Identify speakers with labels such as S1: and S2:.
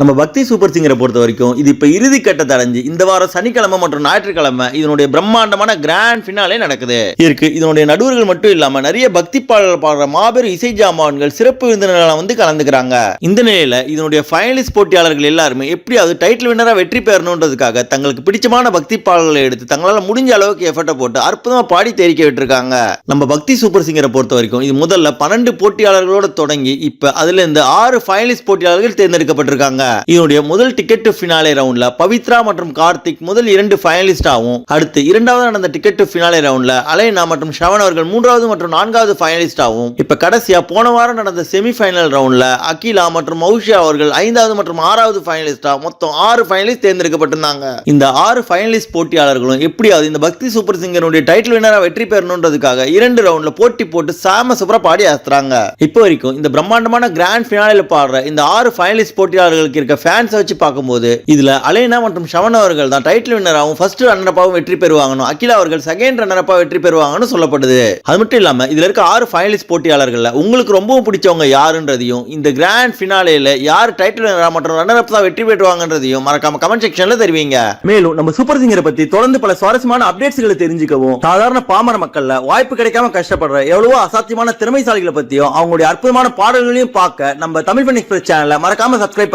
S1: நம்ம பக்தி சூப்பர் சிங்கரை பொறுத்த வரைக்கும் இது இப்போ இறுதி கட்டத்தை அடைஞ்சு இந்த வாரம் சனிக்கிழமை மற்றும் ஞாயிற்றுக்கிழமை இதனுடைய பிரம்மாண்டமான கிராண்ட் ஃபினாலே நடக்குது. இருக்கு. இதனுடைய நடுவர்கள் மட்டும் இல்லாம நிறைய பக்தி பாடல் பாடுற மாபெரும் இசை ஜாமான்கள் சிறப்பு விருந்தினர்கள் வந்து கலந்துக்கிறாங்க. இந்த நிலையில இதனுடைய ஃபைனலிஸ்ட் போட்டியாளர்கள் எல்லாருமே எப்படியாவது டைட்டில் வின்னரா வெற்றி பெறணுன்றதுக்காக தங்களுக்கு பிடிச்சமான பக்தி பாடல்களை எடுத்து தங்களால் முடிஞ்ச அளவுக்கு எஃபர்ட்டை போட்டு அற்புதமா பாடி தெரிக்க விட்டுருக்காங்க. நம்ம பக்தி சூப்பர் சிங்கரை பொறுத்த வரைக்கும் இது முதல்ல பன்னெண்டு போட்டியாளர்களோட தொடங்கி இப்ப அதுல இருந்து ஆறு ஃபைனலிஸ்ட் போட்டியாளர்கள் தேர்ந்தெடுக்கப்பட்டிருக்காங்க. இதனுடைய முதல் டிக்கெட் டு ஃபினாலே ரவுண்ட்ல பவித்ரா மற்றும் கார்த்திக் முதல் இரண்டு ஃபைனலிஸ்டாகவும் அடுத்து இரண்டாவது நடந்த டிக்கெட் டு ஃபினாலே ரவுண்ட்ல அலைனா மற்றும் ஷவன் அவர்கள் மூன்றாவது மற்றும் நான்காவது ஃபைனலிஸ்டாகவும் இப்ப கடைசியா போன வாரம் நடந்த செமி ஃபைனல் ரவுண்ட்ல அகிலா மற்றும் மௌஷியா அவர்கள் ஐந்தாவது மற்றும் ஆறாவது ஃபைனலிஸ்டா மொத்தம் ஆறு ஃபைனலிஸ்ட் தேர்ந்தெடுக்கப்பட்டிருந்தாங்க. இந்த ஆறு ஃபைனலிஸ்ட் போட்டியாளர்களும் எப்படியாவது இந்த பக்தி சூப்பர் சிங்கருடைய டைட்டில் வினரா வெற்றி பெறணுன்றதுக்காக இரண்டு ரவுண்ட்ல போட்டி போட்டு சாம சூப்பரா பாடி அசத்துறாங்க. இப்போ வரைக்கும் இந்த பிரம்மாண்டமான கிராண்ட் ஃபினாலில் பாடுற இந்த ஆறு ஃபைனலிஸ்ட் போட்டியாளர்களுக்கு இருக்க ஃபேன்ஸை வச்சு பார்க்கும்போது இதுல அலைனா மற்றும் ஷவன் அவர்கள் தான் டைட்டில் வின்னராகவும் ஃபர்ஸ்ட் ரன்னரப்பாகவும் வெற்றி பெறுவாங்கன்னு அகிலா அவர்கள் செகண்ட் ரன்னரப்பா வெற்றி பெறுவாங்கன்னு சொல்லப்படுது. அது மட்டும் இல்லாம இதுல இருக்க ஆறு ஃபைனலிஸ்ட் போட்டியாளர்களில் உங்களுக்கு ரொம்பவும் பிடிச்சவங்க யாருன்றதையும் இந்த கிராண்ட் ஃபினாலேயில் யார் டைட்டில் வின்னரா மற்றும் ரன்னரப் தான் வெற்றி பெற்றுவாங்கன்றதையும் மறக்காம கமெண்ட் செக்ஷன்ல தெரிவிங்க. மேலும் நம்ம சூப்பர் சிங்கரை பத்தி தொடர்ந்து பல சுவாரஸ்யமான அப்டேட்ஸ்களை தெரிஞ்சுக்கவும் சாதாரண பாமர மக்கள்ல வாய்ப்பு கிடைக்காம கஷ்டப்படுற எவ்வளவோ அசாத்தியமான திறமைசாலிகளை பத்தியும் அவங்களுடைய அற்புதமான பாடல்களையும் பார்க்க நம்ம தமிழ் பண்ணி எக்ஸ்பிரஸ் சேனலை மறக்காம சப்ஸ்கிரைப்